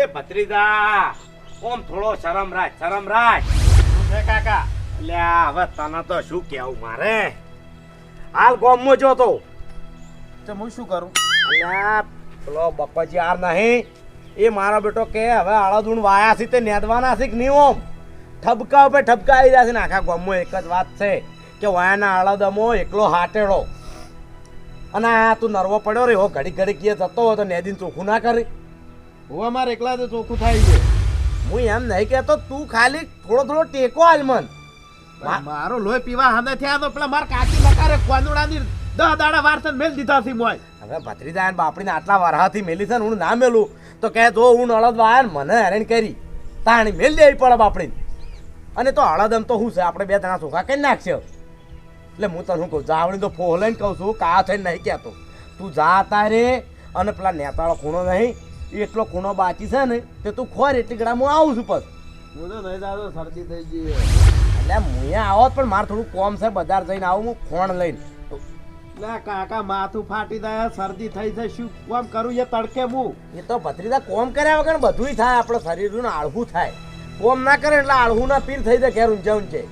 એ ભત્રીજા ઓમ થોડો શરમ રાખ શરમ રાખ. કાકા? અલ્યા હવે તને તો શું કેવું મારે? હાલ ગોમમાં જો તો. તો હું શું કરું? અલ્યા પેલો બપ્પાજી આર નહીં. એ મારો બેટો કે હવે અળદુણ વાયા છે તે નેદવાના છે કે નહીં ઓમ? ઠબકા ઉપર ઠબકા આવી જશે ને આખા ગામમાં એક જ વાત છે કે વાયાના અળદમો એકલો હાટેડો. અને આ તું નરવો પડ્યો રે હો ઘડી ઘડી કીએ જતો હોય તો નેદીને ચોખ્ખું ના કરી. હું મારે એકલા તો ચોખ્ખું થાય છે. હું એમ નહીં કહેતો તું ખાલી થોડો થોડો ટેકો હાલ મન. મારો લોહી પીવા હાને થયા તો પેલા માર કાચી નકારે કોંદુડાની દહ દાડા વારસન મેલ દીધા છે મોય. હવે ભત્રીજા બાપડીને આટલા વરહાથી મેલી છે હું ના મેલું તો કહે જો હું અળદ વાયન મને હેરાન કરી. તાણી મેલ દેવી પડે બાપડીને. અને તો અળદમ તો શું છે? આપણે બે ત્રણ ચોખા કરી નાખશે. એટલે હું તને શું કહું? જાવણી તો ફોહ લઈને કહું છું કા થઈને નહીં કહેતો. તું જા તારે અને પેલા નેતાળો ખૂણો નહીં એટલો ખૂણો બાકી છે ને તે તું ખોર એટલી ગળા હું આવું છું પછી હું તો નહીં દાદો શરદી થઈ ગઈ એટલે હું અહીંયા આવો જ પણ મારે થોડું કોમ છે બજાર જઈને આવું હું ખોણ લઈને. લે કાકા માથું ફાટી જાય શરદી થઈ જાય શું કોમ કરું એ તડકે હું. એ તો ભત્રીદા કોમ કર્યા વગર બધુંય થાય આપણે શરીરનું આળવું થાય. કોમ ના કરે એટલે આળહું ના પીર થઈ જાય ઘેર ઊંચા ઊંચે.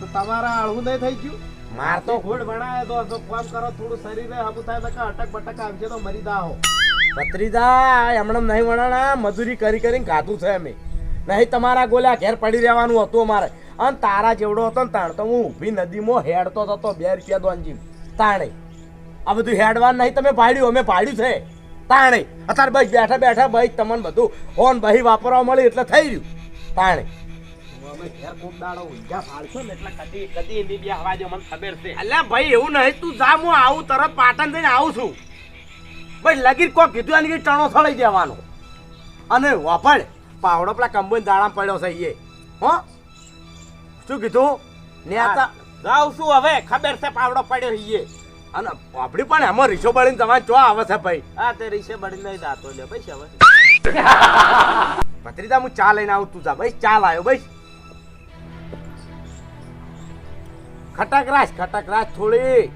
તો તમારા આળવું નહીં થઈ ગયું? માર તો ઘોડ બનાવે તો કોમ કરો થોડું શરીરે હબુ થાય તો અટક બટક આવશે તો મરી દાહો ભત્રીજા એમણે નહીં વણાણા. મજૂરી કરી કરીને ખાધું છે અમે. નહીં તમારા ગોલ્યા ઘેર પડી રહેવાનું હતું અમારે. અને તારા જેવડો હતો ને તાણ તો હું ઊભી નદીમાં હેડતો હતો બે રૂપિયા દોનજી તાણે. આ બધું હેડવાનું નહીં તમે પાડ્યું અમે પાડ્યું છે. તાણે. અત્યારે ભાઈ બેઠા બેઠા ભાઈ તમને બધું ફોન ભાઈ વાપરવા મળી એટલે થઈ રહ્યું તાણે. અમે ઘેર કોક દાડો ઊંઝા ફાળશો ને એટલે કદી કદી એની બે હવા જો મને ખબર છે. અલ્યા ભાઈ એવું નહીં. તું જા હું આવું તરત પાટણ થઈને આવું છું. ભાઈ લગીર કોક કીધું આની ટણો થળી દેવાનો. અને વાપડ પાવડો પેલા કંબોઈ દાણા પડ્યો છે એ. હો? શું કીધું? ને આતા જાઉં છું હવે ખબર છે પાવડો પડ્યો હીએ અને આપડી પણ એમાં રીસો બળીને તમારે ચો આવે છે ભાઈ? આ તે રીસે બળીને નહીં જાતો લે ભાઈ હવે ભત્રીજા હું ચા લઈને આવું તું જા. ભાઈ ચા લાયો ભાઈ. ખટક રાખ ખટક રાખ થોડી.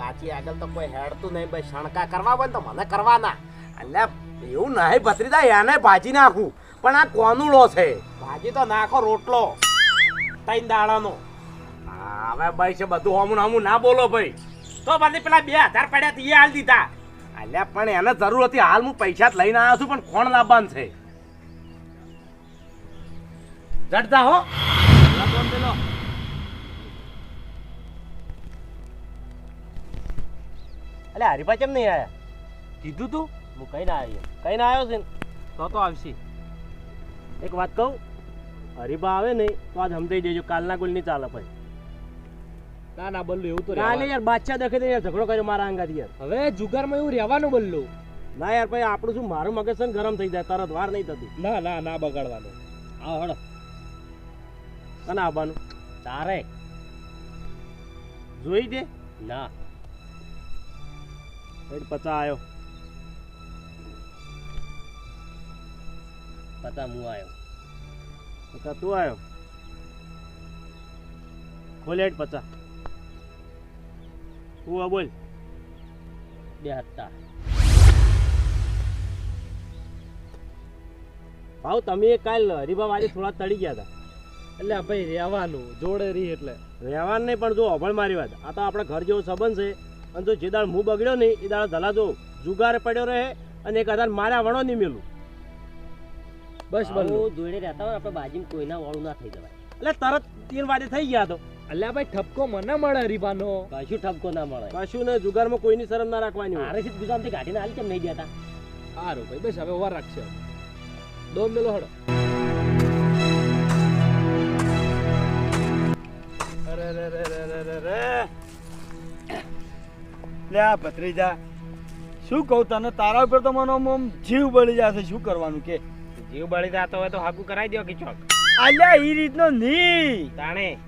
કાચી આગળ તો કોઈ હેડતું નહીં ભાઈ. શણકા કરવા હોય ને તો મને કરવાના. અલ્યા એવું નહીં ભત્રીદા એને ભાજી નાખું. પણ આ કોનુડો છે. ભાજી તો નાખો રોટલો. તૈન દાડાનો. હવે ભાઈ છે બધું હમું હમું ના બોલો ભાઈ. તો મને પેલા બે હજાર પડ્યા તે હાલ દીધા. અલ્યા પણ એને જરૂર હતી હાલ હું પૈસા લઈને આવ્યો છું પણ કોણ લાવવાનું છે? જડતા હો. અલે હરીફા કેમ નહીં આવ્યા કીધું તું? હું કઈ ના આવ્યો કઈ ના આવ્યો છે તો તો આવશે. એક વાત કહું? હરીબા આવે નહીં તો આજ સમજાઈ જજો કાલના ગુલ નહીં ચાલે ભાઈ. ના ના બલ્લુ એવું તો કાલે. યાર બાદશાહ દેખે યાર ઝઘડો કર્યો મારા અંગાથી યાર. હવે જુગારમાં એવું રહેવાનું બલ્લુ? ના યાર ભાઈ આપણું શું મારું મગજ છે ને ગરમ થઈ જાય તરત વાર નહીં થતી. ના ના ના બગાડવાનું. આવો હળ. કના આવવાનું તારે. જોઈ દે. ના. પેટ પચા આવ્યો પતા હું આવ્યો પચા તું આવ્યો ખોલે હેડ પચા હું આ બોલ. બે હતા ભાવ તમે કાલ હરીબા આજે થોડા તળી ગયા હતા. એટલે ભાઈ રહેવાનું જોડે રહી એટલે. રહેવાનું નહીં પણ જો અભણ મારી વાત. આ તો આપણા ઘર જેવો સંબંધ છે. અને જો જે દાળ મું બગડ્યો નહીં એ દાળ ધલા જુગાર જુગારે પડ્યો રહે અને એક હજાર મારા વણો નહીં મેલું. બસ બલ્લુ. જોડે રહેતા હોય આપણે બાજુમાં કોઈના વાળું ના થઈ જવાય. એટલે તરત તીન વાજે થઈ ગયા તો. અલ્યા ભાઈ ઠપકો મને મળે હરીફાનો. કશું ઠપકો ના મળે. કશું ને જુગારમાં કોઈની શરમ ના રાખવાની મારે સીધ ગુજરાતથી કાઢીને હાલ કેમ નહીં દેતા સારું ભાઈ બસ હવે વાર રાખશે દોડ મેલો હડો લે આ ભત્રીજા શું કહું તને? તારા ઉપર તો મને આમ જીવ બળી જશે. શું કરવાનું કે? જીવ બળી જતો હોય તો હાકુ કરાવી દો કે ચોક? અલ્યા એ રીતનો નહીં. તાણે?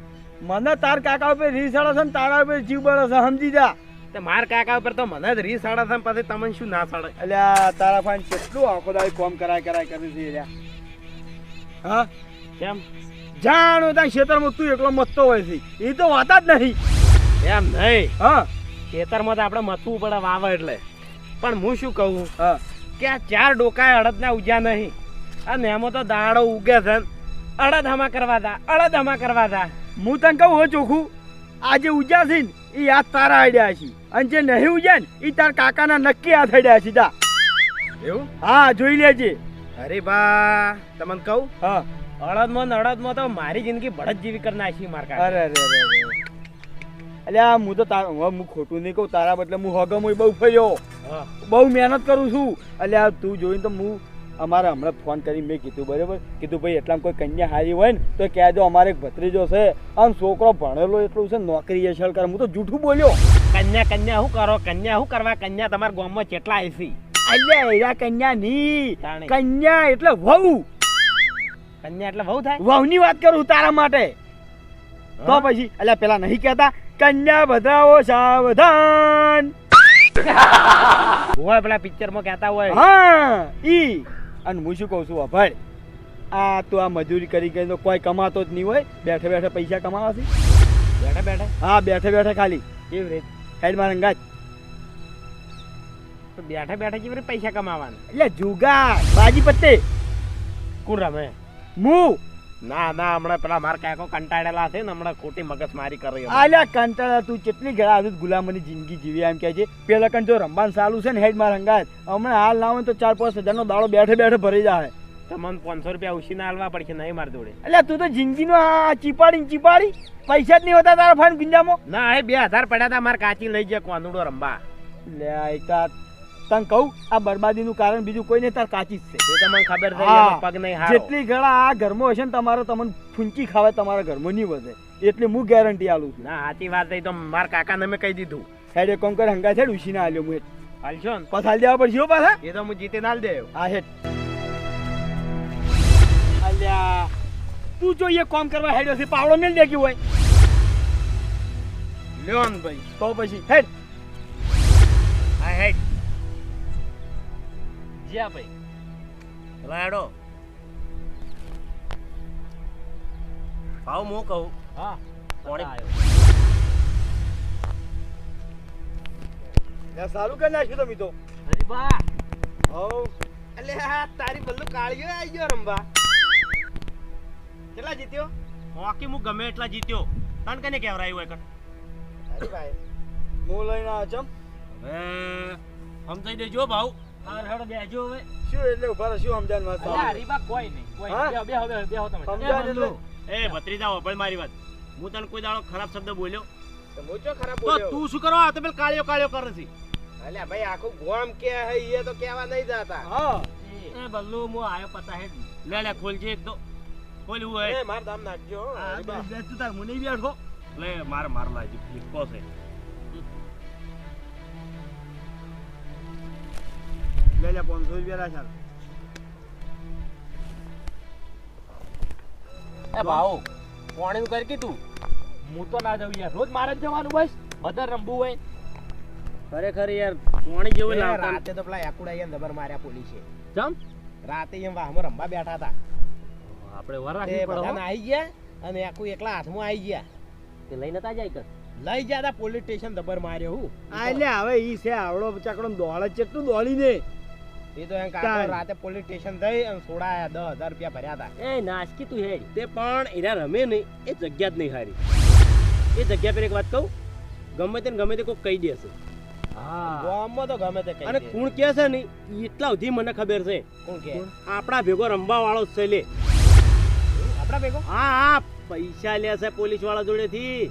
મને તાર કાકા ઉપર રીસ અડે છે ને તારા ઉપર જીવ બળે છે સમજી જા. તે માર કાકા ઉપર તો મને જ રીસ આડા છે પછી તમને શું ના સડે? અલ્યા તારા ફાઈન કેટલું આખો દાડી કોમ કરાય કરાય કરી છે અલ્યા હા? કેમ? જાણો ત્યાં ખેતરમાં તું એકલો મસ્તો હોય છે. એ તો વાત જ નહીં. એમ નહીં? હા. ખેતરમાં તો આપણે મથવું પડે વાવ એટલે. પણ હું શું કહું? હા. કે આ ચાર ડોકા અડદના ઉજ્યા નહીં. અને એમાં તો દાડો ઉગે છે. ને. અડદહમા કરવા દા અડદહમા કરવા દા. હું તને કહું હો ચોખ્ખું આ જે ઉજ્યા છે ને એ યાદ તારા આઈડિયા છે. અને જે નહીં ઉજ્યા ને એ તાર કાકાના નક્કી હાથ આડ્યા છે જા. એવું? હા જોઈ લેજે. અરે બા તમને કહું? હા. અડદમાં ને અડદમાં તો મારી જિંદગી બળદ જેવી કરી નાખી માર અરે અરે અરે. અલ્યા હું તો તાર હું ખોટું નહીં કહું તારા બદલે હું હગમ બહુ ફર્યો બહુ મહેનત કરું છું. અલ્યા તું જોઈને તો હું અમારે હમણાં ફોન કરી મેં કીધું બરાબર? કીધું ભાઈ એટલામાં કોઈ કન્યા હારી હોય ને તો કહેજો અમારે એક ભત્રીજો છે. આમ છોકરો ભણેલો એટલું છે નોકરી એસલ કરે. હું તો જૂઠું બોલ્યો. કન્યા કન્યા શું કરો? કન્યા શું કરવા? કન્યા તમારા ગામમાં કેટલા આઈસી? અલ્યા એરા કન્યા ની. કન્યા એટલે વહુ. કન્યા એટલે વહુ થાય? વહુની વાત કરું તારા માટે. તો પછી અલ્યા પેલા નહીં કહેતા. કન્યા બધાઓ સાવધાન. હોય પેલા પિક્ચરમાં કહેતા હોય. હા ઈ. અને હું શું કહું છું અભય આ તો આ મજૂરી કરી ગઈ તો કોઈ કમાતો જ નહીં હોય. બેઠે બેઠે પૈસા કમાવા છે. બેઠા બેઠા? હા બેઠે બેઠે ખાલી. કેવી રીત? હેડમાં રંગાત તો બેઠા બેઠા કેવી રીતે પૈસા કમાવાના? એટલે જુગાર બાજી પત્તે. કોણ રમે? હું. ના ના હમણાં પેલા માર કાકો કંટાળેલા છે ને હમણાં ખોટી મગજ મારી કરી આલ્યા કંટાળા તું કેટલી ઘણા આવી ગુલામની જિંદગી જીવી એમ કહે છે. પેલા કણ જો રમવાનું સારું છે ને હેડમાં હંગાત. હમણાં હાલ ના હોય તો ચાર પાંચ હજારનો દાડો બેઠે બેઠે ભરી જાય તમને પાંચસો રૂપિયા ઉછીના હાલવા પડશે નહીં મારી જોડે. એટલે તું તો જિંદગીનો આ ચીપાડી ચીપાડી. પૈસા જ નહીં હોતા તારા ફાન ગુંજામાં. ના એ બે હજાર પડ્યા હતા મારે કાચી લઈ જાય કોનુડો રમવા. લે આ તને કહું આ બરબાદીનું કારણ બીજું કોઈ નહીં તાર કાચી જ છે. એ તમને ખબર છે એનો પગ નહીં હારો. જેટલી ઘણા આ ઘરમાં હશે ને તમારો તમને ફૂંચી ખાવે તમારા ઘરમાં નહીં વધે. એટલે હું ગેરંટી આલું છું. ના સાચી વાત એ તો માર કાકાને મેં કહી દીધું. હેડ એક કોમ કર? હંગા છે ઉછીને આલ્યો હું. હાલશો ને? પછી હાલ દેવા પડશે હો પાછા? એ તો હું જીતે ના દેવ આ હેડ અલ્યા તું જો એ કોમ કરવા હેડ્યો છે પાવડો મેલ દે હોય. લ્યો ને ભાઈ. તો પછી હેડ હા હેડ જ્યા ભાઈ. રાયડો ભાવ હું કહું. હા પોણી. લે, સારું કરી નાખ્યું તમે તો. હરી બા. હવ. એટલે હા તારી બલ્લુ કાળીઓ આવી ગયો રમવા. કેટલા જીત્યો? હોકી હું ગમે એટલા જીત્યો. તને કને કેવરાયું હોય કણ? અરે ભાઈ હું લઈને આવ્યો હવે સમજાઈ દેજો ભાવ. હાર હેડો બેજો હવે. શું એટલે ઊભા રહો, શું સમજાન વાત અલ્યા હરી કોઈ નહીં કોઈ હા? તમે. એટલે? એ ભત્રીજા હોભળ મારી વાત. હું તને કોઈ દાડો ખરાબ શબ્દ બોલ્યો? તો હું ચો ખરાબ તો તું શું કરો? આ તો પેલ કાળિયો કાળિયો કરે છે. અલ્યા ભાઈ આખું ગોમ કે હે એ તો કેવા નહીં જાતા. હા. એ બલ્લુ હું આયો પતા હેડ. લે લે ખોલજે એક તો. ખોલ્યું હોય એ માર દામ નાખજો હો, તું તાર હું નહીં બેઠો લે માર માર લાજી ફીકો છે લે લે 500 રૂપિયા રાખ એ ભાવ પોણીનું કરી કીધું. હું તો ના જાઉં યાર રોજ મારે જ જવાનું બસ બધા રમવું હોય. ખરેખર યાર પોણી જેવું લાવતા રાતે તો પેલા યાકુડા અહીંયા દબર માર્યા પોલીસે. જમ રાતે એમ વાહમાં રમવા બેઠા હતા. આપણે વર તે રાખવી પડે. આવી ગયા અને આખું એકલા હાથમાં આવી ગયા. તે લઈ નતા જાય કર લઈ ગયા હતા પોલીસ સ્ટેશન દબર માર્યો હું. આ એટલે હવે ઈ છે આવડો ચકડો દોડે ચેટલું દોડી ને એ તો એમ કાકો રાતે પોલીસ સ્ટેશન થઈ અને છોડાયા દસ હજાર રૂપિયા ભર્યા હતા એ નાસકી તું હેડ. તે પણ એના રમે નહીં. એ જગ્યા જ નહીં હારી. એ જગ્યા પર એક વાત કહું? ગમે તે ગમે તે કોઈ કહી દેશે હા. ગામમાં તો ગમે તે અને કોણ કે છે ને? એટલા સુધી મને ખબર છે. કોણ કે આપણા ભેગો રમવા વાળો જ છે લે. આપડા ભેગો? હા હા. પૈસા લે છે પોલીસવાળા જોડેથી.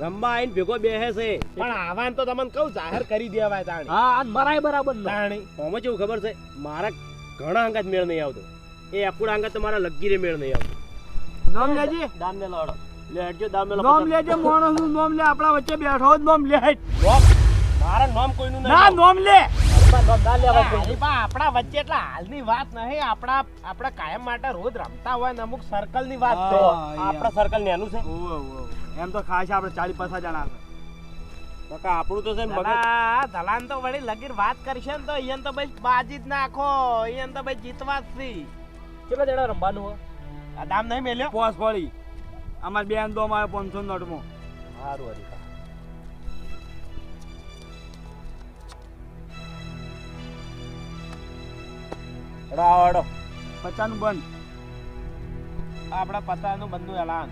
રમવા આઈને ભેગો બેહે છે. પણ આવાન તો તમને કહું જાહેર કરી દેવાય તાણી. હા આ મરાય બરાબર ન તાણી. ઓમે કેવું ખબર છે મારા ઘણા અંગત મેળ નહીં આવતો. એ અકુડા અંગત તમારા મારા લગીરે મેળ નહીં આવતો. નામ લેજે. દામ ને લડો. લે હટજો દામ નામ લેજે માણસનું નામ લે આપણા વચ્ચે બેઠો જ નામ લે. મારા નામ કોઈનું ના નામ લે. આપણા વચ્ચે એટલે હાલની વાત નહીં આપણા આપણા કાયમ માટે રોજ રમતા હોય ને અમુક સર્કલની વાત છે આપણા સર્કલ નેનું છે. ઓવે, ઓવે. એમ તો ખાસ આપણે ચાલી પાછા જણા છે કાકા આપણું તો છે ને ધલાન તો વળી લગીર વાત કરશે ને તો અહીંયા તો ભાઈ બાજી જ નાખો અહીંયા તો ભાઈ જીતવા જ છે. કેટલા જણા રમવાનું હો આ દામ નહીં મેલ્યો? પોસ વળી અમાર બેન દો અમારે પાંચસો નોટમાં. સારું હરી રાવડો પચાનું બંધ. આપણા પચાનું બંધનું એલાન.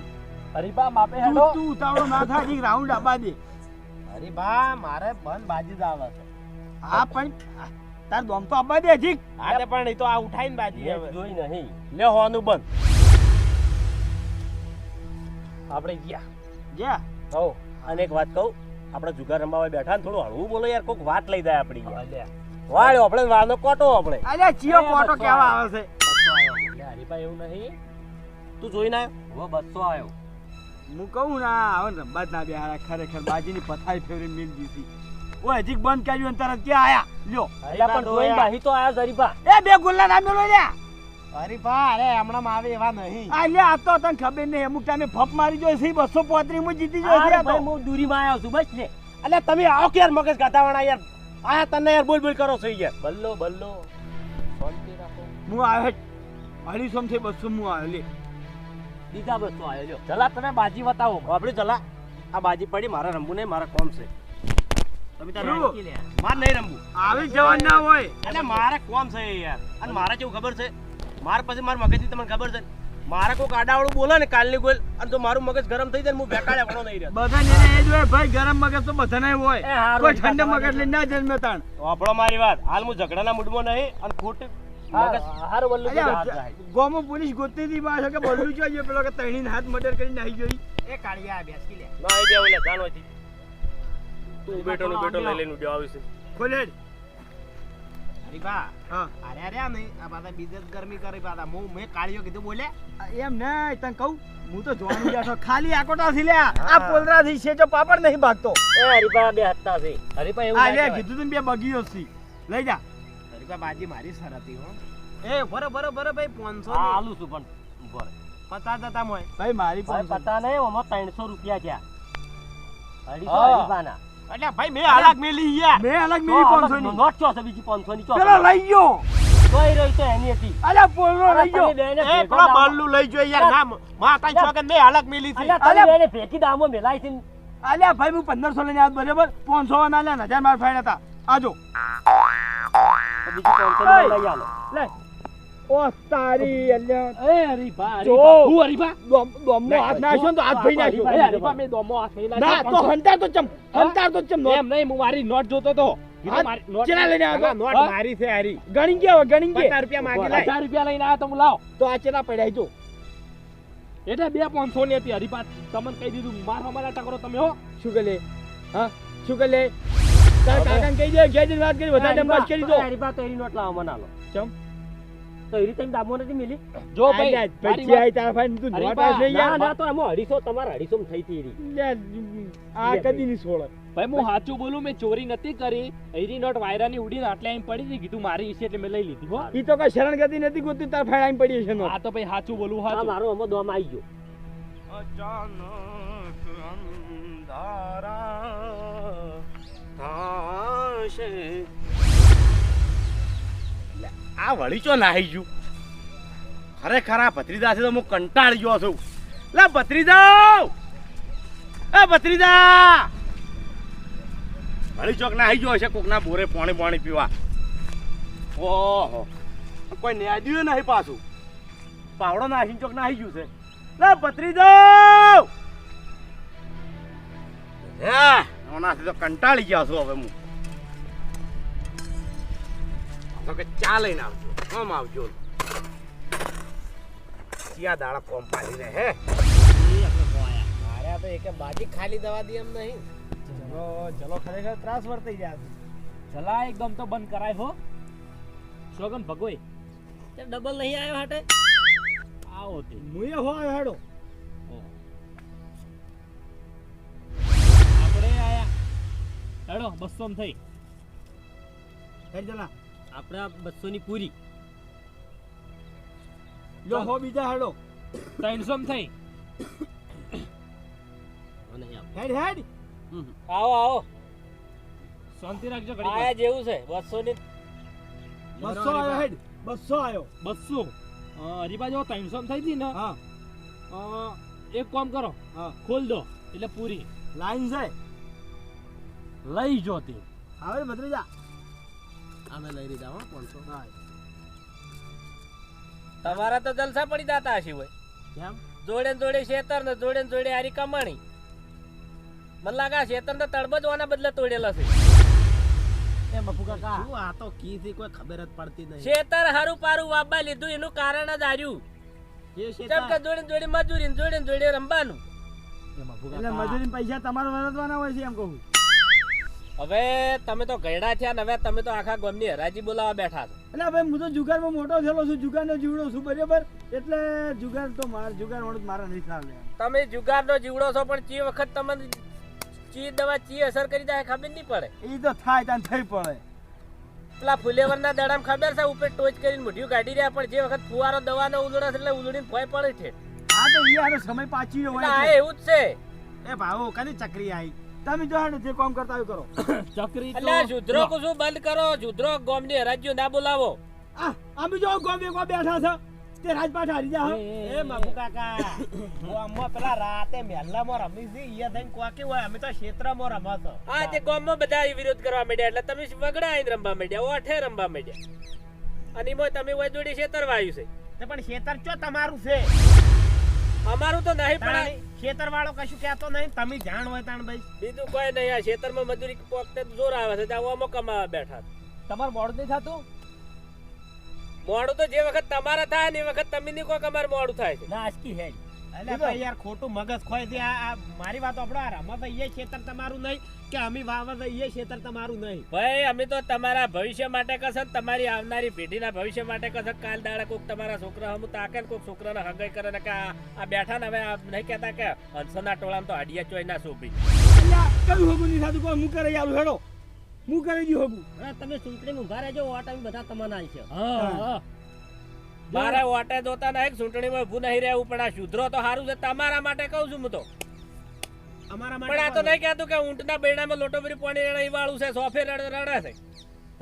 હરીબા માપે હેડો. તું ઉતાવળો ના રાઉન્ડ દે. અરે મારે બન બાજી જ આવે છે. હા પણ તાર દોમ તો આપવા દે હજી. હા પણ એ તો આ ઉઠાઈને બાજી હવે જોઈ નહીં. લે હોવાનું બંધ. આપણે ગયા. જ્યાં હો અને એક વાત કહું આપણે જુગાર રમવા બેઠા ને થોડું હળવું બોલો યાર કોક વાત લઈ જાય આપણી વાળ્યો આપણે વાળનો કોટો આપણે. ચિયો કોટો કેવા આવે છે? હરીબા એવું નહીં. તું જોઈને આવ્યો? વો બસો આવ્યો. હું કહું ના હવે રંબા જ ના બે હારા ખરેખર બાજીની પથારી ફેરવી મિલ દીધી. ઓ હજી બંધ કર્યું અને તરત ક્યાં આયા? લ્યો. એટલે પણ જોઈન ભાઈ તો આયા છે એ બે ગુલ્લા ના મેલો લ્યા. અરે બા અરે હમણાં આવે એવા નહીં. આ લે આ તો તને ખબર નહીં અમુક ટાઈમે ફપ મારી જોઈ છે બસો પોત્રી માં જીતી જોઈ છે ભાઈ હું દૂરીમાં આવ્યો છું બસ ને. એટલે તમે આવો કે યાર મગજ ગાતાવાળા યાર? આયા તને યાર બોલ બોલ કરો છો યાર. બલ્લો બલ્લો. હું આવે અઢીસો થી બસો હું આવ્યો લે. બીજા બસો આવ્યો જો જલા તમે બાજી બતાવો આપણે જલા આ બાજી પડી મારે રમવું નહીં મારા કોમ છે. તમે તાર શું? નહીં રમવું આવી જવાનું ના હોય. એટલે મારે કોમ છે યાર. અને મારે કેવું ખબર છે? માર પછી મારા મગજથી તમને ખબર છે? મારે કોઈક આડાવાળું બોલે ને કાલની ગોલ અને તો મારું મગજ ગરમ થઈ જાય હું બેકાડે વળો નહીં રહ્યો બધા એ જ હોય ભાઈ ગરમ મગજ તો બધાને હોય. કોઈ ઠંડે મગજ લઈને ના જન્મે તાણ. આપણો મારી વાત. હાલ હું ઝઘડાના મૂડમાં નહીં અને ખોટી મગજ હારું બલ્લુ અલ્યા, પોલીસ ગોતતી હતી પાછો કે બોલું જોઈએ પેલો કે તણીને હાથ મર્ડર કરી નાહી જોઈ એ કાળિયા બેસકી લે. ના એ બે ઓલા જાનવાથી તું બેટો નો બેટો લઈ લઈને ઉડ્યો આવીશ ખોલે અરે હા. અરે અરે નહીં આ પાછા બીજે ગરમી કરી પાછા. હું મેં કાળિયો કીધું બોલે. એમ નહીં તને કહું હું તો જોવાનું બેઠો ખાલી આકોટા થી લ્યા આ પોલરા થી છે પાપડ નહીં ભાગતો. એ હરીબા બે હતા છે. હરીબા એવું આ લે કીધું તું બે બગીઓ છે. લઈ જા. બા બાજી મારી સર હતી હો. એ બરો બરો બરો ભાઈ પાંચસો હા આલું છું પણ ઊભો પતા દતા મોય. ભાઈ મારી ભાઈ પતા નહીં ઓમાં 300 રૂપિયા થયા. અઢીસો હા. એટલે ભાઈ મેં હાલાક મેલી યાર મેં અલગ મિલી પાંચસો ની નોટ છો છે બીજી પાંચસો ની ચો પેલો લઈ ગયો. કોઈ રહી તો એની હતી. અલ્યા પોલરો લઈ ગયો. એ પેલો બલ્લુ લઈ જોઈ યાર ના માતા કે મેં અલગ મેલી હતી અલ્યા તમે એને ભેકી દામો મેલાય છે. ને. અલ્યા ભાઈ હું 1500 લઈને આવ્યો બરાબર? પાંચસો ના લે હજાર માર ફાઈન હતા. આજો. બીજી પાંચસો ની લઈ આલો લે. ઓ તારી અલ્યા. એ હરીબા હું હરીબા દોમ હાથ નાખ્યો તો હાથ ભાઈ નાખ્યો. એ હરીબા મેં દોમો હાથ નહીં ના તો હંતાર તો ચમ હંતાર તો ચમ એમ નહીં હું મારી નોટ જોતો તો. કીધું હા, મારી નોટ ચેના લઈને આવ્યો નોટ મારી છે હારી. ગણી ગયો ગણી ગયો. પચાસ રૂપિયા માગી હજાર રૂપિયા લઈને આવ્યો તો હું લાવ. તો આ ચેના પડ્યા જો. એટલે બે પાંચસો ની હતી હરીફા. તમને કહી દીધું માર મારા ટકરો તમે હો. શું કે લે? હા? શું કે લે? તારા કાકાને કહી દે ઘેર જઈને વાત કરી વધારે દો. નોટ લાવો મને ચમ. તો એરી દામો નથી મિલી? જો ભાઈ પછી આઈ તારા ભાઈ તું અરે નોટ બા, આજ નહીં ના યાર. ના તો એમાં અઢીસો તમારા અઢીસો થઈ હતી એરી. આ કદી નહીં છોડે ભાઈ હું સાચું બોલું મેં ચોરી નથી કરી. એરી નોટ વાયરાની ઉડીને આટલે એમ પડી હતી કીધું મારી વિશે એટલે મેં લઈ લીધી હો. ઈ તો કઈ શરણ ગતિ નથી ગોતી તાર ફાઈડ આમ પડી છે નોટ. આ તો ભાઈ સાચું બોલું હા મારો અમો દોમ આવી ગયો. અચાનક અંધારા થાશે આ વળી ચો નાહી ગયું? ખરેખર આ ભત્રીજા છે તો હું કંટાળી ગયો છું. લે ભત્રીજા એ ભત્રીજા! વળી ચોક નાહી ગયો છે કોકના બોરે પાણી પાણી પીવા. ઓહો. કોઈ ન્યાદીઓ નહીં પાછું. પાવડો નાહી ચોક નાહી ગયું છે. લે ભત્રીજા હે ઓનાથી તો કંટાળી ગયા છું હવે હું તો કે ચા લઈને આવજો કોમ આવજો ચિયા દાડા કોમ પાડી રહે હે મારે તો એક બાજી ખાલી દવા દી એમ નહીં ચલો ચલો ખરેખર ત્રાસ વર્તાઈ જાય ચલા એકદમ તો બંધ કરાય હો સોગન ભગોઈ ડબલ નહીં આવ્યો હાટે આવો તે મુએ હો આવ્યો હેડો હેડો બસો થઈ. હેડ જલા. આપણા બસો ની પૂરી. જો હો બીજા હેડો. ત્રણસો થઈ. હેડ હેડ. આવો આવો. શાંતિ રાખજો ઘડી આયા જેવું છે બસો ની બસો આવ્યો હેડ. બસો આવ્યો બસો. હરીબા જો ત્રણસો થઈ હતી ને? હા. એક કામ કરો. હા. ખોલ દો એટલે પૂરી. લાઈન છે. લઈ જો તે. આવે ભત્રીજા. અમે લઈ લીધા હો પાંચસો. હા તમારા તો જલસા પડી જતા હશે હોય કેમ? જોડે જોડે શેતર ને જોડે જોડે આરી કમાણી. મને લાગે શેતર ને તળબ જ ઓના બદલે તોડેલો છે. એ મફુ કાકા. શું આ તો કીધી કોઈ ખબર જ પડતી નહીં. શેતર હારું પારું વાપા લીધું એનું કારણ જ આર્યું. જે જેમ કે જોડે જોડે મજૂરી ને જોડે જોડે રમવાનું? એ મફુ કાકા. મજૂરી પૈસા તમારે વરસવાના હોય છે એમ કહું. હવે તમે તો ગયડા થયા ને હવે તમે તો આખા ગામની હરાજી બોલાવા બેઠા છો. એટલે હવે હું તો જુગારમાં મોટો થયેલો છું જુગારનો જીવડો છું બરાબર? એટલે જુગાર તો માર જુગાર વાળું મારા નહીં ચાલે તમે જુગારનો જીવડો છો પણ ચી વખત તમને ચી દવા ચી અસર કરી જાય ખબર નહીં પડે. એ તો થાય ત્યાં થઈ પડે. પેલા ફુલેવરના દડામ ખબર છે ઉપર ટોચ કરીને મુઠ્ઠીઓ કાઢી રહ્યા પણ જે વખત ફુવારો દવાનો ઉલડે એટલે ઉલડીને ફોય પડે છે. આ તો એ સમય પાછી હોય એવું જ છે. એ ભાવો કની ચકરી આવી. તમે જો હાડો જે કામ કરતા હોય કરો. ચકરી એટલે આ જુદ્રો કુશું બંધ કરો? જુદ્રો ગામની રાજ્યો ના બોલાવો. આ અમે જો ગોમ એક બેઠા છે તે રાજપાઠ હારી જા એ મામુ કાકા. હું આમાં પેલા રાતે મહેલામાં રમી છે ઈયા થઈને કોકી હોય અમે તો ક્ષેત્રમાં રમા તો હા તે ગામમાં બધા વિરોધ કરવા માંડ્યા એટલે તમે વગડા આઈને રમવા માંડ્યા? ઓઠે રમવા માંડ્યા. અને એમાં તમે વજોડી જોડી છેતરવા આવ્યું છે. તે પણ ક્ષેત્ર ચો તમારું છે? અમારું તો નહીં પણ ખેતર વાળો કશું કહેતો નહીં તમે જાણ હોય તાણ ભાઈ. બીજું કોઈ નહીં આ ખેતરમાં મજૂરી વખતે જોર આવે છે ત્યાં ઓમાં કમાવા બેઠા. છે. તમારે મોડું નહીં થતું? મોડું તો જે વખત તમારા થાય ને એ વખત તમે નહીં કોઈ અમારે મોડું થાય છે. ના આજકી હે એટલે ભાઈ યાર ખોટું મગજ ખોઈ દે. આ આ મારી વાત આપણો આ રમત એ ખેતર તમારું નહીં કે અમે વાવત એ ખેતર તમારું નહીં? ભાઈ અમે તો તમારા ભવિષ્ય માટે કશે તમારી આવનારી પેઢીના ભવિષ્ય માટે કશે કાલ દાડા કોક તમારા છોકરા હમ તાકે કોક છોકરાને હગાઈ કરે ને કે આ બેઠા ને હવે આ નહીં કહેતા કે હંસના ટોળામાં તો હાડિયા ચોય ના શોભી. કયું હોગું નહીં થતું? કોઈ હું કરે આલું હેડો. હું કરી દી હોગું તમે સુંકડી ઊભા રહેજો ઓટ અમે બધા તમારા છે. હા હા. મારે વોટે જોતા નહીં ચૂંટણીમાં ઊભું નહીં રહેવું પણ આ શુદ્રો તો સારું છે તમારા માટે કહું છું હું તો. અમારા પણ આ તો નહીં કહેતું કે ઊંટના બેડામાં લોટો ભરી પાણી રડે વાળું છે સોફે રડે રડે છે.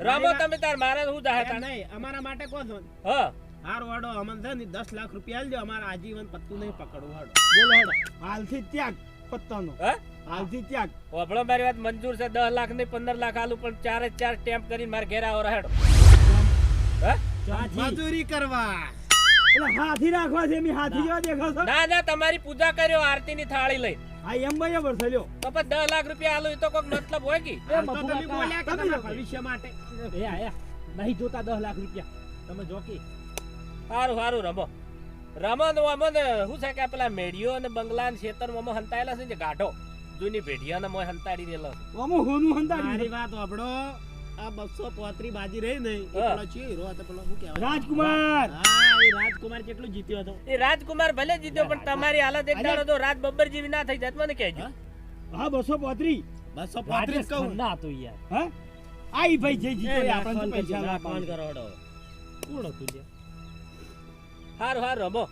રમો તમે તાર મારે શું જાહે એમ નહીં અમારા માટે કહો છો? હા. હાર વાડો અમન છે ને દસ લાખ રૂપિયા આલજો અમારે આજીવન પત્તું નહીં પકડવું હાડો. બોલો હાડો. હાલથી ત્યાગ પત્તાનો. હા? હાલથી ત્યાગ ઓભળો મારી વાત મંજૂર છે દસ લાખ નહીં પંદર લાખ આલું પણ ચારે ચાર સ્ટેમ્પ કરીને મારે ઘેર આવો રહેડો હે? મજૂરી કરવા. એટલે હાથી રાખવા છે મી હાથી જેવા દેખો છો? ના ના તમારી પૂજા કર્યો આરતી ની થાળી લઈ. આ એમ બરાબર થયો તો પછી દસ લાખ રૂપિયા આલો તો કોઈક મતલબ હોય કે? તો તમે બોલ્યા કે તમારા ભવિષ્ય માટે. એ આયા નહીં જોતા 10 લાખ રૂપિયા. તમે જોકી સારું સારું રમો. રમન વમન શું છે કે પેલા મેડિયો અને બંગલા ને ખેતરમાં હંતાયેલા છે ને ગાઢો. જૂની ભેઢિયા ને મોય હંતાડી દેલો છે. હોનું હંતાડી મારી વાત વાપડો આ બસો પોત્રી બાજી રહી ને પેલો ચિયો હીરો હતો પેલો શું કહેવાય? રાજકુમાર! હા એ રાજકુમાર કેટલું જીત્યો હતો? એ રાજકુમાર ભલે જીત્યો પણ તમારી હાલત એક દાડો તો રાજ બબ્બર જેવી ના થઈ જાત મને કહેજો. હા? બસો પોત્રી. બસો પોત્રીસ કહું. ના તો યાર. હા? આ ભાઈ જે જીત્યો આપણને પૈસા કરોડો. કોણ હતું લ્યા? હારું હારું રમો.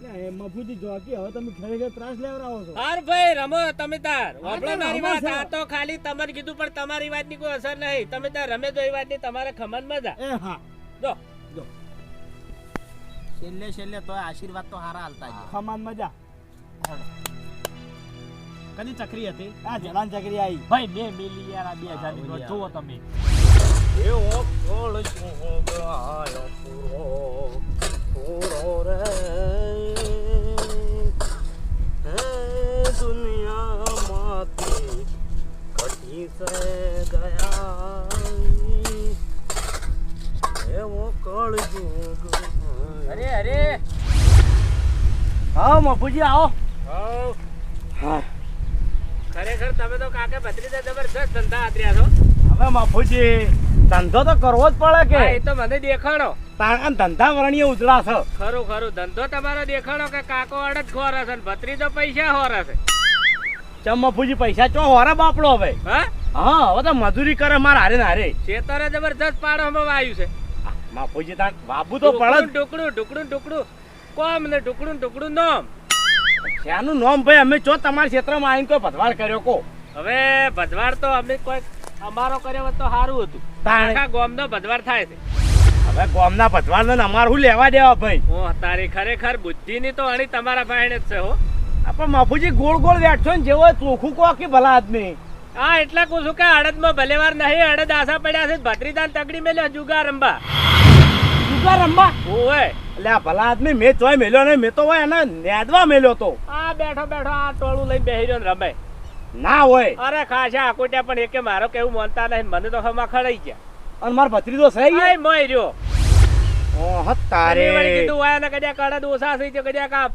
મફુજી જોકી હવે તમે ખરેખર ત્રાસ લેવડાવો છો. હાર ભાઈ રમો તમે તાર. વાપરો તો મારી વાત આ તો ખાલી તમને કીધું પણ તમારી વાતની કોઈ અસર નહીં. તમે તાર રમે તો એ વાતની તમારે ખમન મજા એ હા. જો. છેલ્લે છેલ્લે તો આશીર્વાદ તો હારા હાલતા જ. ખમાન મજા કદી ચકરી હતી? આ જલાન ચકરી આવી ભાઈ બે મિલી યાર આ બે હજારની નોટ જુઓ તમે. એવો કોળ શુંભળાયો પૂરો. અરે અરે. હા મફુજી આવો. ખરેખર તમે તો કાકા ભત્રીજા જબરદસ્ત ધંધા આતર્યા છો. હવે મફુજી ધંધો તો કરવો જ પડે કે? એ તો મને દેખાણો તારા ધંધા વરણીય ઉજળા છે. ખરું ખરું. ધંધો તમારો દેખાણો કે કાકો અડદ ખોરા છે ને ભત્રીજો પૈસા હોરા છે. ચમ મફુજી પૈસા ચો હોરા બાપડો હવે? હા? હા હવે તો મજૂરી કરે માર હારે ને હારે. ખેતરે પાડો હવે આવ્યું છે. માફુજી તાર બાબુ તો પડે. ટુકડું ટુકડું ટુકડું કોમ ને ટુકડું ટુકડું નોમ. શાનું નામ ભાઈ? અમે ચો તમારા ક્ષેત્રમાં આવીને કોઈ ભદવાડ કર્યો કો? હવે ભજવાડ તો અમે કોઈ અમારો કર્યો તો સારું હતું. આખા ગોમનો ભજવાડ થાય છે. હવે ગોમના ભદવાડ ને અમાર લેવા દેવા ભાઈ? ઓ તારી ખરેખર બુદ્ધિની તો અણી તમારા ભાઈને જ છે હો. પણ મફુજી ગોળ ગોળ બેઠો ને જેવો ચોખ્ખું કો કે ભલા આદમી. હા એટલા કહું છું કે અડદમાં ભલે વાર નહીં અડદ આશા પડ્યા છે ભત્રીદાન તગડી મેલ્યો જુગા રંબા જુગા રમવા? ઓય એટલે આ ભલા આદમી મેં ચોય મેલ્યો ને મેં તો હોય એને નેદવા મેલ્યો તો. આ બેઠો બેઠો આ ટોળું લઈ બેહી રહ્યો રમે. ના હોય. અરે ખાસા આકોટ્યા પણ એકે મારો કેવું માનતા નહીં. મને તો હમા ખડાઈ ગયા. અને મારો ભત્રીજો સહી આય મય રહ્યો ઓહ તારે. કીધું વાયા ને કડ્યા કડા દોસા થઈ છે કડ્યા કા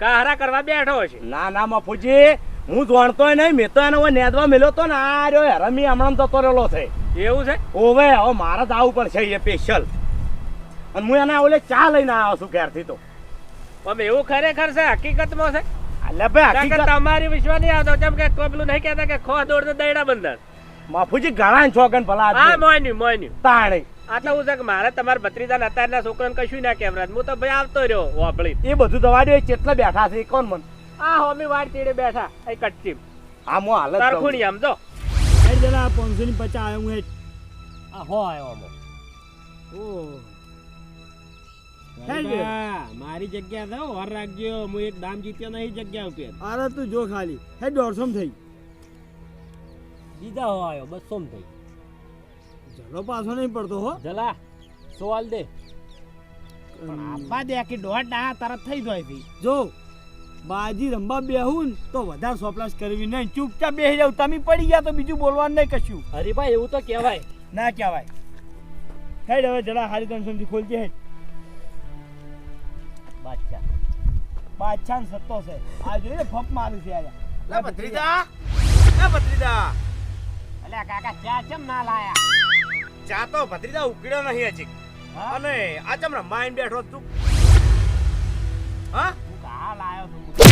કાહરા કરવા બેઠો છે. ના ના મફુજી. હું જાણતોય નહીં મેં તો એને નેદવા મેલ્યો તો ને આ રહ્યો હરમી હમણાં જતો રહેલો છે. એવું છે? ઓવે હવે મારે જ આવવું પડશે એ સ્પેશિયલ અને હું એના ઓલે ચા લઈને આવ્યો છું ઘેરથી તો. પણ એવું ખરેખર છે હકીકતમાં છે? તમારી વિશ્વાસ નહીં આવતો કેમ કે કોઈ પેલું નહીં કહેતા કે ખો દોડ તો દૈડા બંધન મફુજી ઘણા છોકન ભલા હા આદમી. મોયન્યું મોયન્યું. તાણે. આ હું કે મારે તમારા ભત્રીજા અત્યારના છોકરાને કશું ના કેવરાજ હું તો ભાઈ આવતો રહ્યો વાપળી. એ બધું દવાડ્યું કેટલા બેઠા છે એ કોણ મન? આ હોમી વાડ ચીડે બેઠા એ કચ્ચી આ મો હાલત. તરખુણી આમ જો. હેડ જરા પાંચસો ની પચાસ આવ્યો હું આ હો આવ્યો આમાં. હેડ મારી જગ્યા દો ઓર રાખજો હું એક દામ જીત્યો નહીં જગ્યા ઉપર. અરે તું જો ખાલી. હે દોઢસો થઈ. બીજા હો આવ્યો બસો થઈ. જલો પાછો નહીં પડતો હો. જલા સવાલ દે. પણ આપવા દે કે દોઢ આ તરત થઈ જાય થી જો બાજી રમવા બેહું તો વધારે સોપલાસ કરવી નહીં. ચૂપચાપ બેસી જાવ. તમે પડી ગયા તો બીજું બોલવાનું નહીં કશું. અરે ભાઈ એવું તો કહેવાય. ના કહેવાય. હેડ હવે જરા હારી સમજી ખોલજે હેડ. બાદશાહ. બાદશાહ ને સત્તો છે. આ જોઈએ ફપ મારું છે આજે લે ભત્રીજા. લે ભત્રીજા. અલ્યા કાકા ચા ચમ ના લાયા? ચા તો ભત્રીજા ઉકળ્યો નહીં હજી. અને આ ચમ રમવા આઈને બેઠો તું હા? હું કા લાયો છું? હું. શું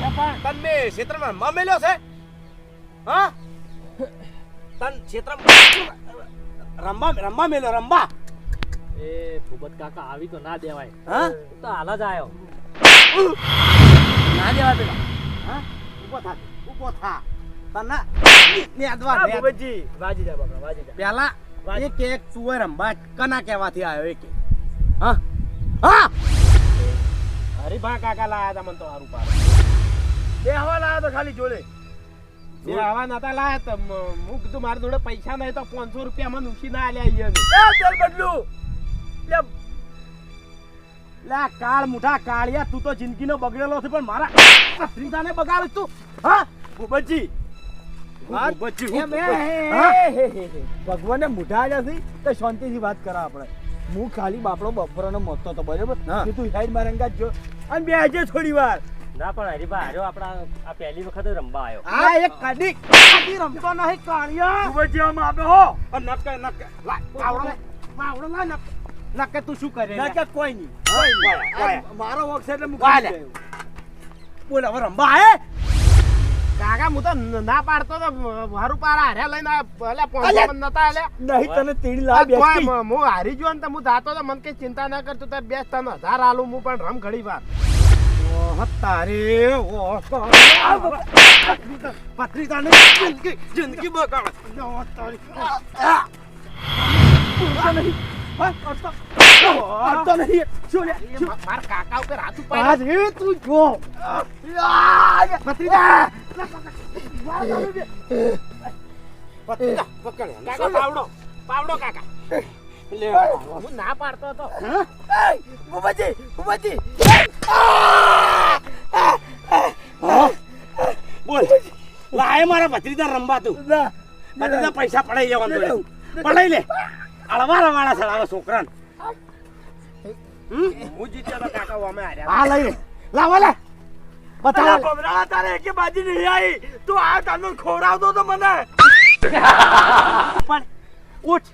છે પણ. તન મેં ક્ષેત્રમાં રમવા મેલ્યો છે? હા? તન ક્ષેત્રમાં રમવા રમવા મેલ્યો રમવા? એ ભૂપત કાકા આવી તો ના દેવાય. હા? તો હાલ જ આવ્યો ના દેવા પેલા હા? ઊભો થા. ઊભો થા. તને ને અદવા નેદ ભૂપતજી. વાજી જા બાપરા વાજી જા. પેલા એક એક સુવર અંબા કના કહેવાથી આવ્યો એક હા? હા? હરીભા કાકા લાયા તા મને તો હારું પાડે. દેહવા હવા લાવ્યો તો ખાલી જોડે. આવા નતા લાયા તો હું કીધું મારી જોડે પૈસા નહીં તો પાંચસો રૂપિયા મને ઉછી ના આલ્યા એ બદલું. લે લે કાળ મુઠા કાળિયા તું તો જિંદગીનો બગડેલો છે પણ મારા ભત્રીજાને બગાડ તું હા? હું હું. હે, હા? હે, હે, હે. ભગવાને મુઠા આવ્યા તો શાંતિથી વાત કરા આપણે. હું ખાલી બાપડો બપોરનો મોતો તો બરાબર? હા. કે તું સાઈડ મારંગા જો અને બે આજે થોડી વાર. ના પણ હરીભાઈ હાર્યો આપણા આ પહેલી વખત રમવા આવ્યો. આ એક કડી કડી રમતો નહીં કાળિયા. ભૂપતજી આમ આવ્યો હો. નક નક લા આવડો લે પાવડો લે નકે નકે તું શું કરે? ના કે કોઈ નહીં. મારો વોક છે એટલે હું વાલે. બોલ હવે રંબા હે? કાકા હું તો ના પાડતો તો મારું પાર હારે લઈને આયા. અલ્યા પણ નતા એટલે નહીં તને તેડી લાવી હું હારી ગયો ને તો હું જાતો તો મને કઈ ચિંતા ના કરતો તાર બેસ તને હજાર આલું હું પણ રમ ઘડી વાર. તારે પત્રિકાને જિંદગી જિંદગી બગાડ. તારી. નહીં. કરતો નહીં. શું લે? મારા કાકા ઉપર હાથ આ ઉપાડ્યો. રે તું જો પત્રિકા પત્રિકા પકડ કાકા પાવડો પાવડો કાકા લે ના પાડતો હતો બુબાજી બુબાજી બોલ લાય મારા ભત્રીજા રંબા તું. ભત્રીજા પૈસા પડાઈ જવાનું પડાઈ લે અળવાળા વાળા સડાવે છોકરા હું જીત્યો તો કાકા અમે હાર્યા. હા લઈ. લાવો લે. બતાવો. ભમરાળા તારે એકે બાજી નહીં આવી તું આ તાનો ખોરાવતો તો મને. પણ ઉઠ.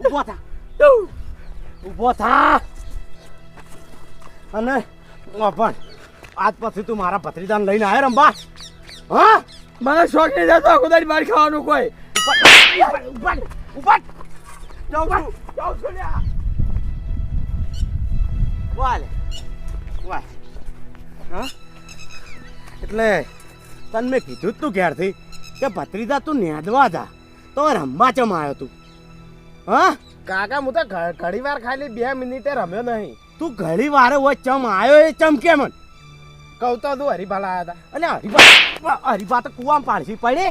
ઊભો થા. ઊભો થા. અને પણ આજ પછી તું મારા ભત્રીજાને લઈને આવ્યો રંબા હા? મને શોખ નહીં જતો ખુદાની બહાર ખાવાનું કોઈ. ઉપર ઉપર જાઉં છું જાઉં છું લ્યા વાલે વાલે હા એટલે તને મેં કીધું જ તું ઘેરથી કે ભત્રીજા તું નેદવા જા. તો રમવા ચમ આવ્યો તું. હા? કાકા હું તો ઘ- ઘણી વાર ખાલી બે મિનિટે રમ્યો નહીં. તું ઘણી વારે હોય ચમ આવ્યો એ ચમ કેમ? કહું તો તું હરીભાલા આવ્યા હતા. અને હરિભા હરિભા તો કૂવામાં પાડશી પડે.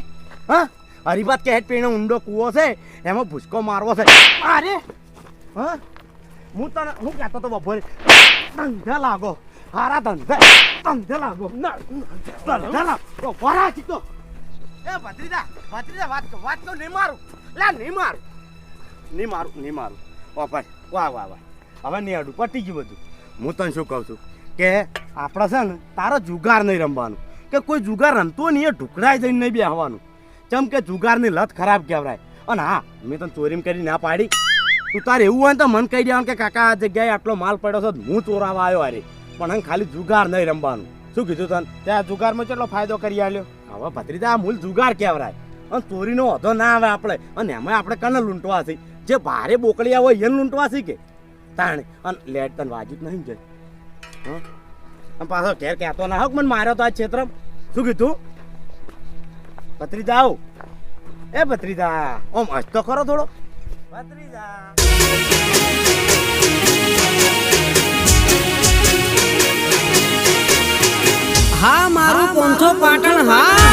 હા? હરીબા કે હેઠ પીણે ઊંડો કૂવો છે એમાં ભૂસકો મારવો છે. અરે! હા? હું તને હું કહેતો તો બપોરે ધંધે લાગો. હારા ધંધે ધંધે લાગો. ના ધંધે લાગો. વરા ચીતો એ ભત્રીજા ભત્રીજા વાત કર વાત કર નહીં મારું. લા નહીં મારું. નહીં મારું નહીં મારું. ઓ ભાઈ વાહ વાહ વાહ. હવે નહીં અડું પટી ગયું બધું. હું તને શું કહું છું? કે આપણે છે ને તારો જુગાર નહીં રમવાનું. કે કોઈ જુગાર રમતો નહીં એ ઢુકડાઈ જઈને નહીં બેહવાનું. ચમ કે જુગારની લત ખરાબ કહેવાય. અને હા મેં તને ચોરીમ કરી ના પાડી. તું તારે એવું હોય તો મન કહી દેવાનું કે કાકા આ જગ્યાએ આટલો માલ પડ્યો છે હું ચોરાવા આવ્યો અરે પણ હંગ ખાલી જુગાર નહીં રમવાનું. શું કીધું તને? ત્યાં જુગારમાં કેટલો ફાયદો કરી આવ્યો હવે ભત્રીજા આ મૂળ જુગાર કહેવાય. અને ચોરીનો વધો ના આવે આપણે. અને એમાં આપણે કને લૂંટવા છે? જે ભારે બોકળિયા હોય એને લૂંટવા છે કે? તાણે. અને લેટ તને વાજ્યું જ નહીં જાય. હં? પાછો ઘેર કહેતો ના હોક મને માર્યો તો આ ક્ષેત્ર શું કીધું? ભત્રીજા આવ. એ ભત્રીજા ઓમ હસતો ખરો થોડો. ભત્રીજા. હા મારું પોંચો પાટણ હા.